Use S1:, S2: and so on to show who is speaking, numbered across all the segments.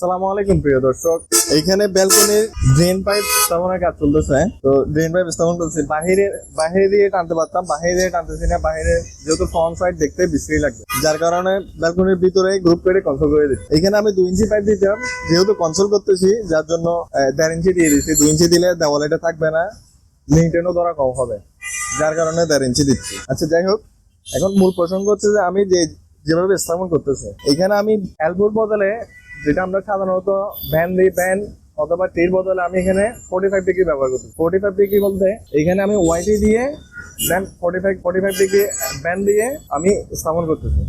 S1: সালামু আলাইকুম, প্রিয় দর্শক। এইখানে ব্যালকনির ড্রেন পাইপ কাজ চলতেছে। তো ড্রেন পাইপ স্থাপন করছি। বাহিরে বাহিরে দিয়ে পারতাম, বাহিরে না। বাহিরে যেহেতু ফ্রন্ট দেখতে বিশ্রী লাগবে। যার কারণে ব্যালকনির ভিতরে গ্রুপ করে কনসোল করে এখানে আমি দুই ইঞ্চি পাইপ দিতাম, যেহেতু কনসোল করতেছি, যার জন্য দেড় ইঞ্চি দিয়ে দিচ্ছি। দুই ইঞ্চি দিলে দেওয়ালেটা থাকবে না। লিঙ্কটেনও ধরা কম হবে। যার কারণে দেড় ইঞ্চি দিচ্ছি। আচ্ছা যাই হোক। এখন মূল প্রসঙ্গ হচ্ছে যে আমি যে যেভাবে স্থাপন করতেছে। এখানে আমি এলবোর বদলে যেটা আমরা সাধারণত ভ্যান দিই ভ্যান অথবা টির বদলে আমি এখানে ফোর্টি ফাইভ ডিগ্রি ব্যবহার করছি। ফোর্টি ফাইভ ডিগ্রি বলতে এখানে আমি ওয়াইটি দিয়ে দেন forty five forty five degree band দিয়ে আমি স্থাপন করতেছি।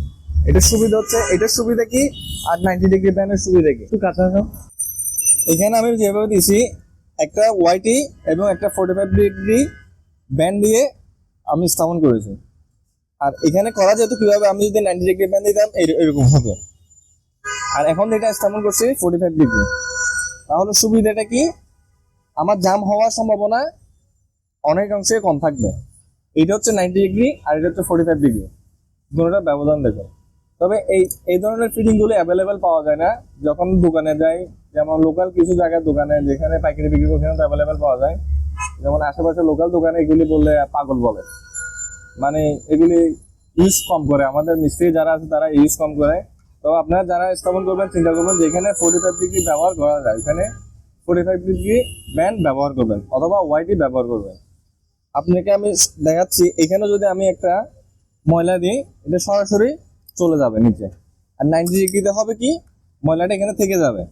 S1: এটার সুবিধা হচ্ছে এটার সুবিধা কি? আর নাইনটি ডিগ্রি ব্যানের সুবিধা কি? একটু আসো। এখানে আমি যেভাবে দিছি একটা ওয়াইটি এবং একটা ফোর্টি ফাইভ ডিগ্রি ব্যান্ড দিয়ে আমি স্থাপন করেছি। আর এখানে করা যেত কীভাবে আমি যদি নাইনটি ডিগ্রি ব্যান্ড দিতাম এরকম হবে। আর এখন যেটা স্থাপন করছি ফোর্টি ফাইভ ডিগ্রি তাহলে সুবিধাটা কি? আমার জাম হওয়ার সম্ভাবনা অনেক অংশে কম থাকবে। এটা হচ্ছে নাইনটি ডিগ্রি আর এটা হচ্ছে ফোর্টি ফাইভ ডিগ্রি দুটোটা ব্যবধান দেখো তবে এই এই ধরনের ফিটিংগুলো অ্যাভেলেবেল পাওয়া যায় না। যখন দোকানে যাই, যেমন লোকাল কিছু জায়গার দোকানে, যেখানে পাইকারি বিক্রি করে সেখানে অ্যাভেলেবেল পাওয়া যায়। যেমন আশেপাশে লোকাল দোকানে এগুলি বললে পাগল বলে। মানে এগুলি ইউজ কম করে। আমাদের মিস্ত্রি যারা আছে তারা ইউজ কম করে। তো আপনারা যারা স্থাপন করবেন, চিন্তা করবেন যেখানে ফোর্টি ফাইভ ডিগ্রি ব্যবহার করা যায়। এখানে ফোর্টি ফাইভ ডিগ্রি ব্যান্ড ব্যবহার করবেন অথবা ওয়াইটি ব্যবহার করবেন। আপনাকে আমি দেখাচ্ছি, এখানে যদি আমি একটা ময়লা দিই, এটা সরাসরি চলে যাবে নিচে। আর নাইনটি ডিগ্রিতে হবে কি? ময়লাটা এখানে থেকে যাবে।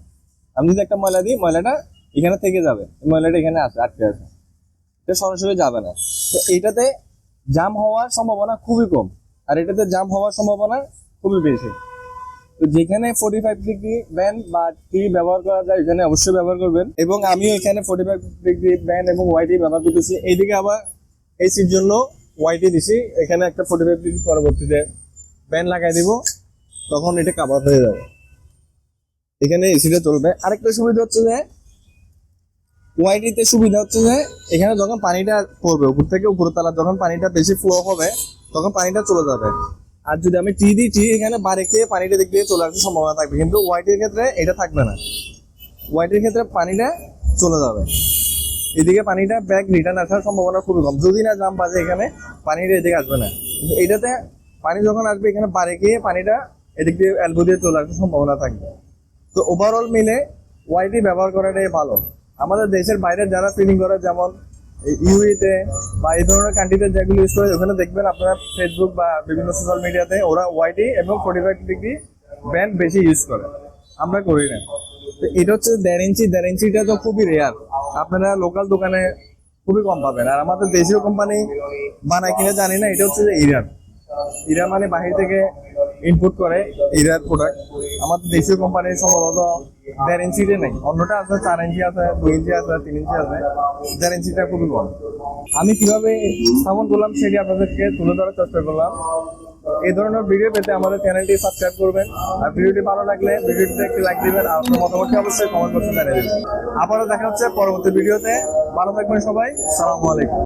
S1: আমি যদি একটা ময়লা দিই, ময়লাটা এখানে থেকে যাবে। ময়লাটা এখানে আসে, আটকে আছে। এটা সরাসরি যাবে না। তো এটাতে জাম হওয়ার সম্ভাবনা খুবই কম। আর এটাতে জাম হওয়ার সম্ভাবনা খুবই বেশি। তো যেখানে ফোর্টি ফাইভ ডিগ্রি ব্যান বা টি ব্যবহার করা যায় এখানে অবশ্যই ব্যবহার করবেন। এবং আমিও এখানে ফোর্টি ফাইভ ডিগ্রি ব্যান এবং ওয়াইটি ব্যবহার করতেছি। এইদিকে আবার এসির জন্য ওয়াইটি দিছি। এখানে একটা ফোর্টি ফাইভ ডিগ্রি পরবর্তীতে ব্যান লাগাই দিব। তখন এটা কাভার হয়ে যাবে। এখানে এসিটা চলবে। আরেকটা সুবিধা হচ্ছে যে ওয়াইটিতে সুবিধা হচ্ছে যে, এখানে যখন পানিটা পড়বে, উপর থেকে উপর তলা যখন পানিটা বেশি ফ্লো হবে, তখন পানিটা চলে যাবে। আর যদি আমি টি দিই টি এখানে বাড়ি খেয়ে পানিটা দিক দিয়ে চলে আসার সম্ভাবনা থাকবে। কিন্তু ওয়াইটির ক্ষেত্রে এটা থাকবে না। ওয়াইটির ক্ষেত্রে পানিটা চলে যাবে। এদিকে পানিটা ব্যাগ রিটার্ন আসার সম্ভাবনা খুবই কম। যদি না জাম বাজে এখানে, পানিটা এদিকে আসবে না। কিন্তু এটাতে পানি যখন আসবে, এখানে বাড়ি খেয়ে পানিটা এদিক দিয়ে অ্যালবো দিয়ে চলে আসার সম্ভাবনা থাকবে। তো ওভারঅল মিলে ওয়াইটি ব্যবহার করাটাই ভালো। আমাদের দেশের বাইরে যারা ফিলিং করে, যেমন ইউইতে বা এই ধরনের কান্ট্রিতে যেগুলো ইউজ করে, ওখানে দেখবেন আপনারা ফেসবুক বা বিভিন্ন সোশ্যাল মিডিয়াতে ওরা ওয়াইটি এবং ফোর্টি ফাইভ ডিগ্রি ব্যান্ড বেশি ইউজ করে। আমরা করি না। তো এটা হচ্ছে দেড় ইঞ্চি, দেড় ইঞ্চিটা তো খুবই রেয়ার আপনারা লোকাল দোকানে খুবই কম পাবেন। আর আমাদের দেশীয় কোম্পানি বানায় কিনা জানি না, এটা হচ্ছে যে ইরান। ইরা মানে বাহির থেকে ইনপুট করে ইরার প্রোডাক্ট আমাদের দেশীয় কোম্পানির সম্ভবত দেড় ইঞ্চিতে নেই। অন্যটা আছে চার ইঞ্চি আছে, দুই ইঞ্চি আছে, তিন ইঞ্চি আছে। দেড় ইঞ্চিটা খুবই কম আমি কীভাবে স্থাপন করলাম সেটি আপনাদেরকে তুলে ধরার চেষ্টা করলাম। এই ধরনের ভিডিও পেতে আমাদের চ্যানেলটি সাবস্ক্রাইব করবেন। আর ভিডিওটি ভালো লাগলে ভিডিওটিতে একটি লাইক দিবেন আর আপনার মতামতটি অবশ্যই কমেন্ট বক্সে জানিয়ে দেবেন। আবারও দেখা হচ্ছে পরবর্তী ভিডিওতে ভালো থাকবেন সবাই। সালামু আলাইকুম।